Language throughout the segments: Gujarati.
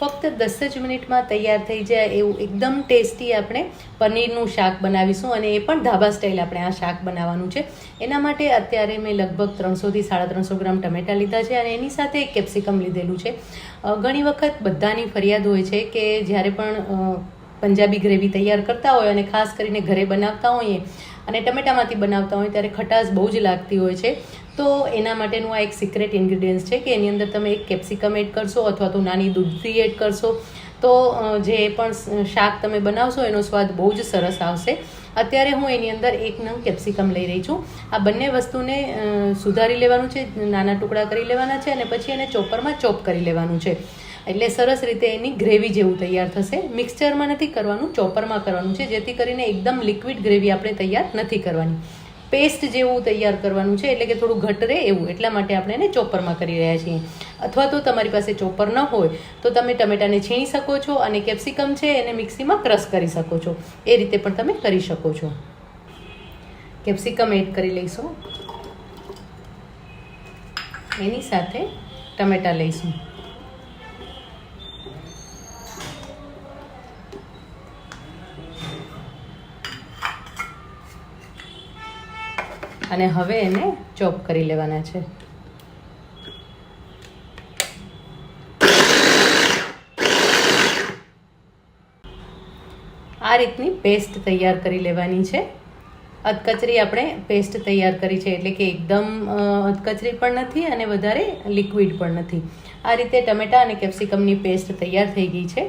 ફક્ત દસ જ મિનિટમાં તૈયાર થઈ જાય એવું એકદમ ટેસ્ટી આપણે પનીરનું શાક બનાવીશું અને એ પણ ધાબા સ્ટાઇલ આપણે આ શાક બનાવવાનું છે. એના માટે અત્યારે મેં લગભગ ત્રણસોથી સાડા ત્રણસો ગ્રામ ટમેટાં લીધા છે અને એની સાથે એક કેપ્સિકમ લીધેલું છે. ઘણી વખત બધાની ફરિયાદ હોય છે કે જ્યારે પણ પંજાબી ગ્રેવી તૈયાર કરતા હોય અને ખાસ કરીને ઘરે બનાવતા હોઈએ અને ટમેટામાંથી બનાવતા હોય ત્યારે ખટાશ બહુ જ લાગતી હોય છે. તો એના માટેનું આ એક સિક્રેટ ઇન્ગ્રીડિયન્ટ્સ છે કે એની અંદર તમે એક કેપ્સિકમ એડ કરશો અથવા તો નાની દૂધથી એડ કરશો. તો જે પણ શાક તમે બનાવશો એનો સ્વાદ બહુ જ સરસ આવશે. અત્યારે હું એની અંદર એક નંગ કેપ્સિકમ લઈ રહી છું. આ બંને વસ્તુને સુધારી લેવાનું છે, નાના ટુકડા કરી લેવાના છે અને પછી એને ચોપરમાં ચોપ કરી લેવાનું છે. એટલે સરસ રીતે એની ગ્રેવી જેવું તૈયાર થશે. મિક્સચરમાં નથી કરવાનું, ચોપરમાં કરવાનું છે, જેથી કરીને એકદમ લિક્વિડ ગ્રેવી આપણે તૈયાર નથી કરવાની. પેસ્ટ જેવું તૈયાર કરવાનું છે, એટલે કે થોડું ઘટ રહે એવું, એટલા માટે આપણે એને ચોપરમાં કરી રહ્યા છીએ. અથવા તો તમારી પાસે ચોપર ન હોય, તો તમે ટમેટાને છીણી શકો છો અને કેપ્સિકમ છે એને મિક્સીમાં ક્રશ કરી શકો છો. એ રીતે પણ તમે કરી શકો છો. કેપ્સિકમ એડ કરી લઈશું. એની સાથે ટમેટા લઈશું. અને હવે એને ચોપ કરી લેવાના છે. આ રીતની પેસ્ટ તૈયાર કરી લેવાની છે. અધકચરી આપણે પેસ્ટ તૈયાર કરી છે, એટલે કે એકદમ અધકચરી પણ નથી અને વધારે લિક્વિડ પણ નથી. આ રીતે ટમેટા અને કેપ્સિકમની પેસ્ટ તૈયાર થઈ ગઈ છે.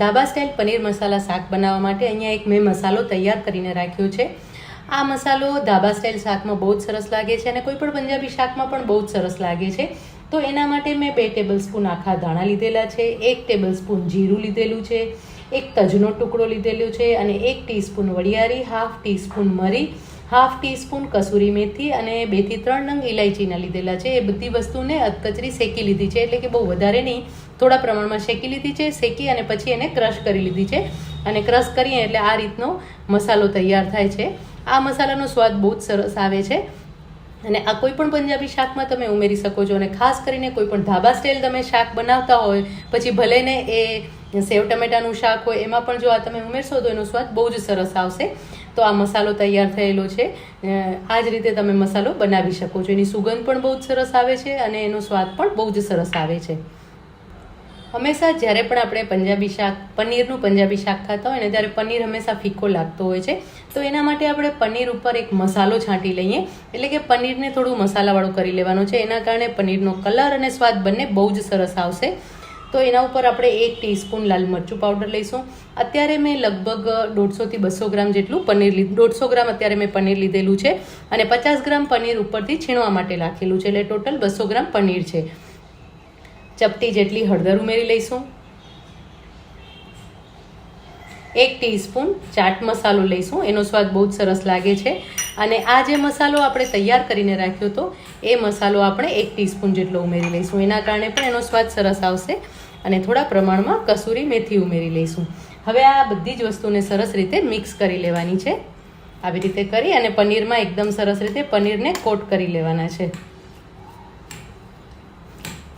ધાબા સ્ટાઇલ પનીર મસાલા શાક બનાવવા માટે અહીંયા એક મેં મસાલો તૈયાર કરીને રાખ્યો છે. આ મસાલો ધાબા સ્ટાઇલ શાકમાં બહુ જ સરસ લાગે છે અને કોઈ પણ પંજાબી શાકમાં પણ બહુ જ સરસ લાગે છે. તો એના માટે મેં બે ટેબલ સ્પૂન આખા ધાણા લીધેલા છે, એક ટેબલ સ્પૂન જીરું લીધેલું છે, એક તજનો ટુકડો લીધેલો છે અને એક ટીસ્પૂન વડિયારી હાફ ટીસ્પૂન મરી હાફ ટીસ્પૂન કસૂરી મેથી અને બેથી ત્રણ નંગ ઇલાયચીના લીધેલા છે. એ બધી વસ્તુને અધકચરી શેકી લીધી છે એટલે કે બહુ વધારે નહીં, થોડા પ્રમાણમાં શેકી લીધી છે, શેકી અને પછી એને ક્રશ કરી લીધી છે. અને ક્રશ કરીએ એટલે આ રીતનો મસાલો તૈયાર થાય છે. આ મસાલાનો સ્વાદ બહુ જ સરસ આવે છે. અને આ કોઈ પણ પંજાબી શાકમાં તમે ઉમેરી શકો છો અને ખાસ કરીને કોઈ પણ ધાબા સ્ટાઇલ તમે શાક બનાવતા હોય, પછી ભલે ને એ સેવ ટમેટાનું શાક હોય, એમાં પણ જો આ તમે ઉમેરશો તો એનો સ્વાદ બહુ જ સરસ આવશે. તો આ મસાલો તૈયાર થયેલો છે. આ જ રીતે તમે મસાલો બનાવી શકો છો. એની સુગંધ પણ બહુ જ સરસ આવે છે અને એનો સ્વાદ પણ બહુ જ સરસ આવે છે. હંમેશા જ્યારે પણ આપણે પંજાબી શાક, પનીરનું પંજાબી શાક ખાતા હોય ને, ત્યારે પનીર હંમેશા ફીકો લાગતો હોય છે. તો એના માટે આપણે પનીર ઉપર એક મસાલો છાંટી લઈએ. એટલે કે પનીરને થોડું મસાલાવાળું કરી લેવાનું છે. એના કારણે પનીરનો કલર અને સ્વાદ બંને બહુ જ સરસ આવશે. તો એના ઉપર આપણે એક ટીસ્પૂન લાલ મરચું પાવડર લઈશું. અત્યારે મેં લગભગ દોઢસોથી બસો ગ્રામ જેટલું પનીર લીધું, દોઢસો ગ્રામ અત્યારે મેં પનીર લીધેલું છે. અને પચાસ ગ્રામ પનીર ઉપરથી છીણવા માટે રાખેલું છે. એટલે ટોટલ બસો ગ્રામ પનીર છે. ચપટી જેટલી હળદર ઉમેરી લઈશું. એક ટીસ્પૂન ચાટ મસાલો લઈશું. એનો સ્વાદ બહુ જ સરસ લાગે છે. અને આ જે મસાલો આપણે તૈયાર કરીને રાખ્યો હતો એ મસાલો આપણે એક ટીસ્પૂન જેટલો ઉમેરી લઈશું. એના કારણે પણ એનો સ્વાદ સરસ આવશે અને થોડા પ્રમાણમાં કસૂરી મેથી ઉમેરી લઈશું. હવે આ બધી જ વસ્તુને સરસ રીતે મિક્સ કરી લેવાની છે. આવી રીતે કરી અને પનીરમાં એકદમ સરસ રીતે પનીરને કોટ કરી લેવાના છે.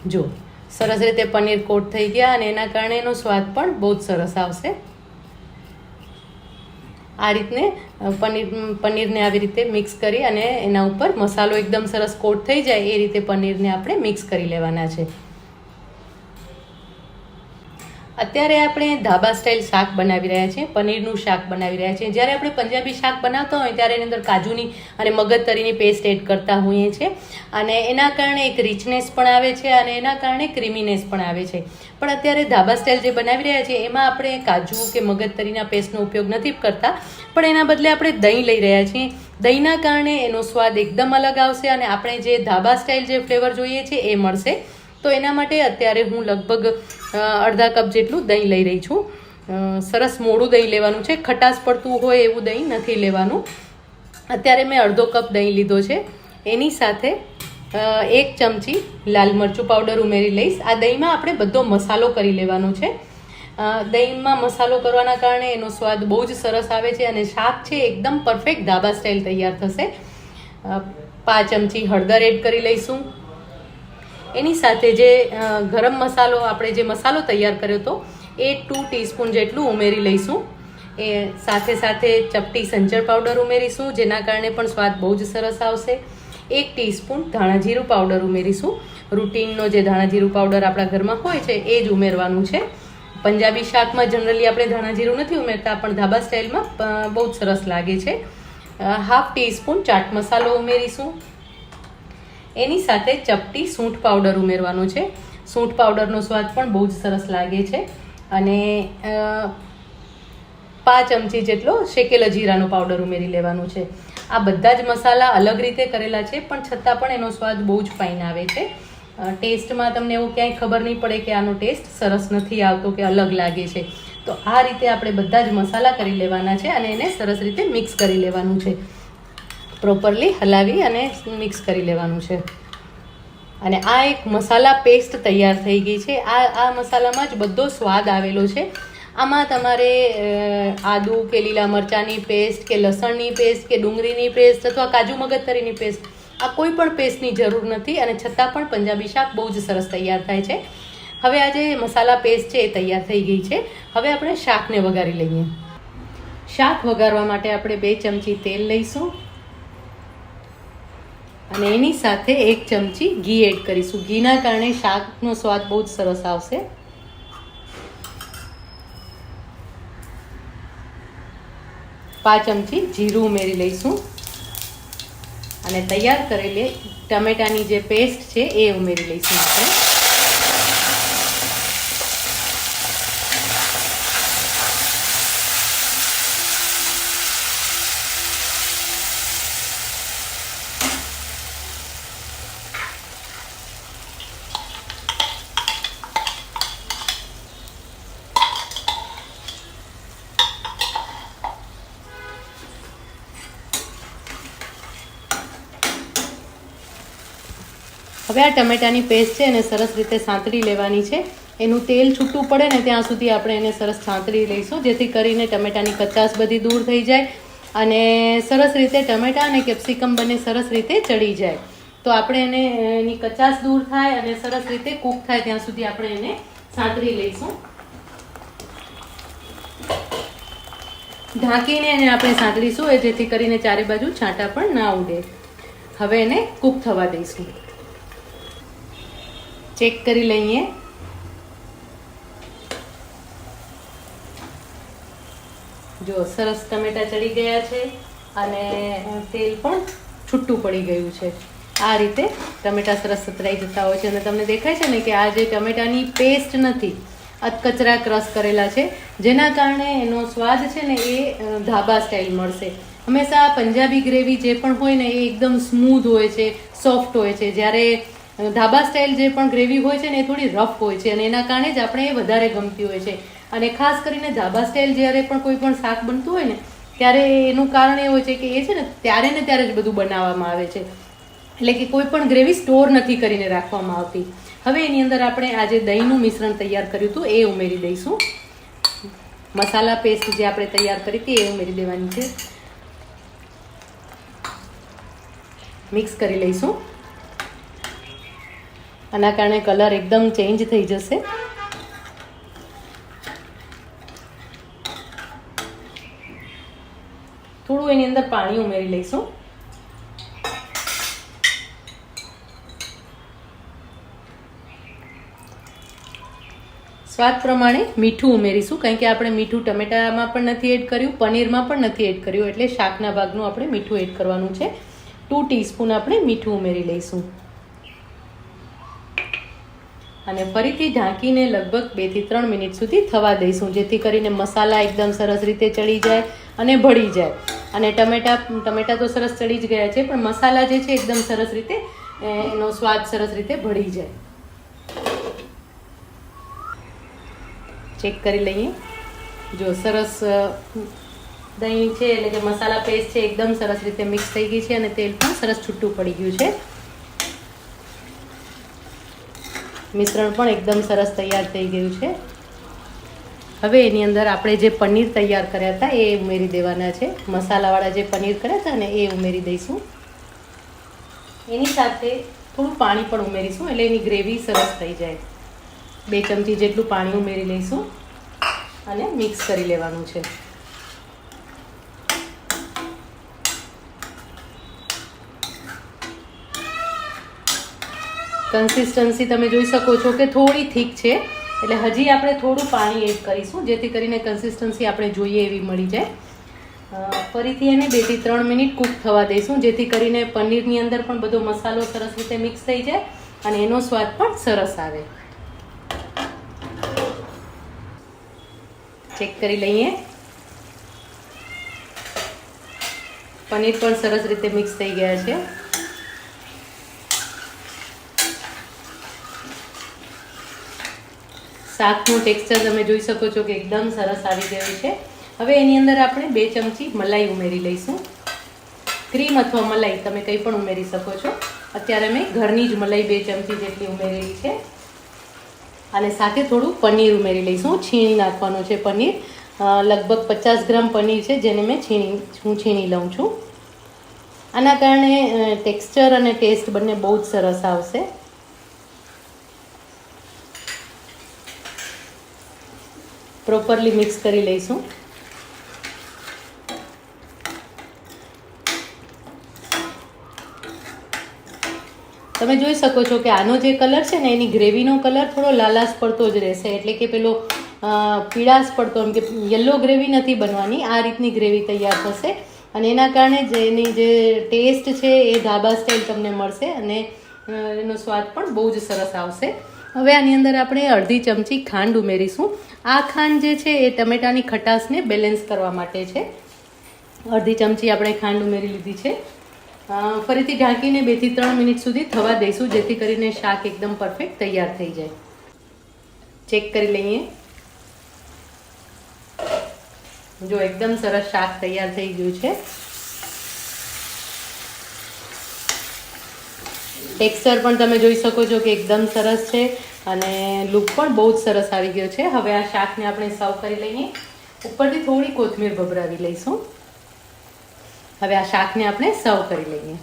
જો સરસ રીતે પનીર કોટ થઈ ગયા અને એના કારણે એનો સ્વાદ પણ બહુ જ સરસ આવશે. આ રીતને પનીર, પનીરને આવી રીતે મિક્સ કરી અને એના ઉપર મસાલો એકદમ સરસ કોટ થઈ જાય એ રીતે પનીરને આપણે મિક્સ કરી લેવાના છે. અત્યારે આપણે ધાબા સ્ટાઇલ શાક બનાવી રહ્યા છીએ, પનીરનું શાક બનાવી રહ્યા છીએ. જ્યારે આપણે પંજાબી શાક બનાવતા હોય ત્યારે એની અંદર કાજુની અને મગજતરીની પેસ્ટ એડ કરતા હોઈએ છીએ. અને એના કારણે એક રિચનેસ પણ આવે છે અને એના કારણે ક્રીમીનેસ પણ આવે છે. પણ અત્યારે ધાબા સ્ટાઇલ જે બનાવી રહ્યા છીએ, એમાં આપણે કાજુ કે મગજતરીના પેસ્ટનો ઉપયોગ નથી કરતા. પણ એના બદલે આપણે દહીં લઈ રહ્યા છીએ. દહીંના કારણે એનો સ્વાદ એકદમ અલગ આવશે અને આપણે જે ધાબા સ્ટાઇલ જે ફ્લેવર જોઈએ છે, એ મળશે. તો એના માટે અત્યારે હું લગભગ અડધા કપ જેટલું દહીં લઈ રહી છું. સરસ મોડું દહીં લેવાનું છે. ખટાશ પડતું હોય એવું દહીં નથી લેવાનું. અત્યારે મેં અડધો કપ દહીં લીધો છે. એની સાથે એક ચમચી લાલ મરચું પાવડર ઉમેરી લઈશ. આ દહીંમાં આપણે બધો મસાલો કરી લેવાનો છે. દહીંમાં મસાલો કરવાના કારણે એનો સ્વાદ બહુ જ સરસ આવે છે અને શાક છે એકદમ પરફેક્ટ ધાબા સ્ટાઇલ તૈયાર થશે. પાંચ ચમચી હળદર એડ કરી લઈશું. એની સાથે જે ગરમ મસાલો, આપણે જે મસાલો તૈયાર કર્યો હતો એ ટુ ટીસ્પૂન જેટલું ઉમેરી લઈશું. એ સાથે સાથે ચપટી સંચર પાવડર ઉમેરીશું, જેના કારણે પણ સ્વાદ બહુ જ સરસ આવશે. એક ટીસ્પૂન ધાણા જીરું પાવડર ઉમેરીશું. રૂટીનનો જે ધાણા જીરું પાવડર આપણા ઘરમાં હોય છે, એ જ ઉમેરવાનું છે. પંજાબી શાકમાં જનરલી આપણે ધાણા જીરું નથી ઉમેરતા, પણ ધાબા સ્ટાઇલમાં બહુ જ સરસ લાગે છે. હાફ ટીસ્પૂન ચાટ મસાલો ઉમેરીશું. એની સાથે ચપટી સૂંઠ પાવડર ઉમેરવાનો છે. સૂંઠ પાવડરનો સ્વાદ પણ બહુ જ સરસ લાગે છે. અને પાંચ ચમચી જેટલો શેકેલા જીરાનો પાવડર ઉમેરી લેવાનો છે. આ બધા જ મસાલા અલગ રીતે કરેલા છે, પણ છતાં પણ એનો સ્વાદ બહુ જ ફાઇન આવે છે. ટેસ્ટમાં તમને એવું ક્યાંય ખબર નહીં પડે કે આનો ટેસ્ટ સરસ નથી આવતો કે અલગ લાગે છે. તો આ રીતે આપણે બધા જ મસાલા કરી લેવાના છે અને એને સરસ રીતે મિક્સ કરી લેવાનું છે. પ્રોપરલી હલાવી અને મિક્સ કરી લેવાનું છે. અને આ એક મસાલા પેસ્ટ તૈયાર થઈ ગઈ છે. આ આ મસાલામાં જ બધો સ્વાદ આવેલો છે. આમાં તમારે આદુ કે લીલા મરચાંની પેસ્ટ કે લસણની પેસ્ટ કે ડુંગળીની પેસ્ટ અથવા કાજુ મગજતરીની પેસ્ટ આ કોઈ પણ પેસ્ટની જરૂર નથી અને છતાં પણ પંજાબી શાક બહુ જ સરસ તૈયાર થાય છે. હવે આ જે મસાલા પેસ્ટ છે એ તૈયાર થઈ ગઈ છે. હવે આપણે શાકને વઘારી લઈએ. શાક વઘારવા માટે આપણે બે ચમચી તેલ લઈશું. અને એની સાથે એક ચમચી ઘી એડ કરીશું. ઘીના કારણે શાકનો સ્વાદ બહુ જ સરસ આવશે. પાંચ ચમચી જીરું ઉમેરી લઈશું. અને તૈયાર કરેલી ટમેટાની જે પેસ્ટ છે એ ઉમેરી લઈશું આપણે. હવે આ ટમેટાની પેસ્ટ છે એને સરસ રીતે સાંતળી લેવાની છે. એનું તેલ છૂટું પડે ને ત્યાં સુધી આપણે એને સરસ સાંતળી લઈશું, જેથી કરીને ટમેટાની કચાશ બધી દૂર થઈ જાય અને સરસ રીતે ટમેટા અને કેપ્સિકમ બંને સરસ રીતે ચડી જાય. તો આપણે એને, એની કચાશ દૂર થાય અને સરસ રીતે કૂક થાય ત્યાં સુધી આપણે એને સાંતળી લઈશું. ઢાંકીને એને આપણે સાંતળીશું, એ જેથી કરીને ચારે બાજુ છાંટા પણ ના ઉડે. હવે એને કૂક થવા દઈશું. ચેક કરી લઈએ. જો સરસ ટમેટા ચડી ગયા છે અને તેલ પણ છૂટું પડી ગયું છે. આ રીતે ટમેટા સરસ સતરાઈ જતા હોય છે અને તમને દેખાય છે ને કે આ જે ટમેટાની પેસ્ટ નથી અધકચરા ક્રશ કરેલા છે, જેના કારણે એનો સ્વાદ છે ને એ ધાબા સ્ટાઇલ મળશે. હંમેશા પંજાબી ગ્રેવી જે પણ હોય ને એ એકદમ સ્મૂધ હોય છે, સોફ્ટ હોય છે. જ્યારે ધાબા સ્ટાઇલ જે પણ ગ્રેવી હોય છે ને એ થોડી રફ હોય છે અને એના કારણે જ આપણે એ વધારે ગમતી હોય છે. અને ખાસ કરીને ધાબા સ્ટાઇલ જ્યારે પણ કોઈ પણ શાક બનતું હોય ને, ત્યારે એનું કારણ એ હોય છે કે એ છે ને ત્યારે ને ત્યારે જ બધું બનાવવામાં આવે છે. એટલે કે કોઈ પણ ગ્રેવી સ્ટોર નથી કરીને રાખવામાં આવતી. હવે એની અંદર આપણે આજે દહીંનું મિશ્રણ તૈયાર કર્યું હતું, એ ઉમેરી દઈશું. મસાલા પેસ્ટ જે આપણે તૈયાર કરી હતી, એ ઉમેરી દેવાની છે. મિક્સ કરી લઈશું. આના કારણે કલર એકદમ ચેન્જ થઈ જશે. થોડું એની અંદર પાણી ઉમેરી લઈશું. સ્વાદ પ્રમાણે મીઠું ઉમેરીશું, કારણ કે આપણે મીઠું ટમેટામાં પણ નથી એડ કર્યું, પનીરમાં પણ નથી એડ કર્યું, એટલે શાકના ભાગનું આપણે મીઠું એડ કરવાનું છે. ટુ ટીસ્પૂન આપણે મીઠું ઉમેરી લઈશું. અને ફરીથી ઢાંકીને લગભગ બેથી ત્રણ મિનિટ સુધી થવા દઈશું, જેથી કરીને મસાલા એકદમ સરસ રીતે ચડી જાય અને ભળી જાય. અને ટમેટા ટમેટા તો સરસ ચડી જ ગયા છે, પણ મસાલા જે છે એકદમ સરસ રીતે એનો સ્વાદ સરસ રીતે ભળી જાય. ચેક કરી લઈએ. જો સરસ દહીં છે, એટલે કે મસાલા પેસ્ટ છે, એકદમ સરસ રીતે મિક્સ થઈ ગઈ છે અને તેલ પણ સરસ છૂટું પડી ગયું છે. મિશ્રણ પણ એકદમ સરસ તૈયાર થઈ ગયું છે. હવે એની અંદર આપણે જે પનીર તૈયાર કર્યા હતા એ ઉમેરી દેવાના છે. મસાલાવાળા જે પનીર કર્યા હતા ને એ ઉમેરી દઈશું. એની સાથે થોડું પાણી પણ ઉમેરીશું એટલે એની ગ્રેવી સરસ થઈ જાય. બે ચમચી જેટલું પાણી ઉમેરી લઈશું અને મિક્સ કરી લેવાનું છે. કન્સિસ્ટન્સી તમે જોઈ શકો છો કે થોડી થીક છે. એટલે હજી આપણે થોડું પાણી એડ કરીશું, જેથી કરીને કન્સિસ્ટન્સી આપણે જોઈએ એવી મળી જાય. ફરીથી એને બેથી ત્રણ મિનિટ કૂક થવા દઈશું, જેથી કરીને પનીરની અંદર પણ બધો મસાલો સરસ રીતે મિક્સ થઈ જાય અને એનો સ્વાદ પણ સરસ આવે. ચેક કરી લઈએ. પનીર પણ સરસ રીતે મિક્સ થઈ ગયા છે. શાકનું ટેક્સચર તમે જોઈ શકો છો કે એકદમ સરસ આવી ગયું છે. હવે એની અંદર આપણે બે ચમચી મલાઈ ઉમેરી લઈશું. ક્રીમ અથવા મલાઈ તમે કંઈ પણ ઉમેરી શકો છો. અત્યારે મેં ઘરની જ મલાઈ બે ચમચી જેટલી ઉમેરેલી છે. અને સાથે થોડું પનીર ઉમેરી લઈશું. છીણી નાખવાનું છે પનીર. લગભગ પચાસ ગ્રામ પનીર છે જેને મેં છીણી, હું છીણી લઉં છું. આના કારણે ટેક્સચર અને ટેસ્ટ બંને બહુ જ સરસ આવશે. પ્રોપરલી મિક્સ કરી લઈશું. તમે જોઈ શકો છો કે આનો જે કલર છે ને, એની ગ્રેવીનો કલર થોડો લાલાશ પડતો જ રહેશે. એટલે કે પેલો પીળાશ પડતો, એમ કે યલો ગ્રેવી નથી બનવાની. આ રીતની ગ્રેવી તૈયાર થશે. અને એના કારણે જે એની જે ટેસ્ટ છે એ ધાબા સ્ટાઇલ તમને મળશે અને એનો સ્વાદ પણ બહુ જ સરસ આવશે. હવે આની અંદર આપણે અડધી ચમચી ખાંડ ઉમેરીશું. આ ખાંડ જે છે એ ટમેટાની ખટાશને બેલેન્સ કરવા માટે છે. અડધી ચમચી આપણે ખાંડ ઉમેરી લીધી છે. ફરીથી ઢાંકીને બેથી ત્રણ મિનિટ સુધી થવા દઈશું, જેથી કરીને શાક એકદમ પરફેક્ટ તૈયાર થઈ જાય. ચેક કરી લઈએ. જો એકદમ સરસ શાક તૈયાર થઈ ગયું છે. ટેક્સચર પણ તમે જોઈ શકો છો કે એકદમ સરસ છે અને લુક પણ બહુ જ સરસ આવી ગયો છે. હવે આ શાકને આપણે સર્વ કરી લઈએ. ઉપરથી થોડી કોથમીર ભભરાવી લઈશું. હવે આ શાકને આપણે સર્વ કરી લઈએ.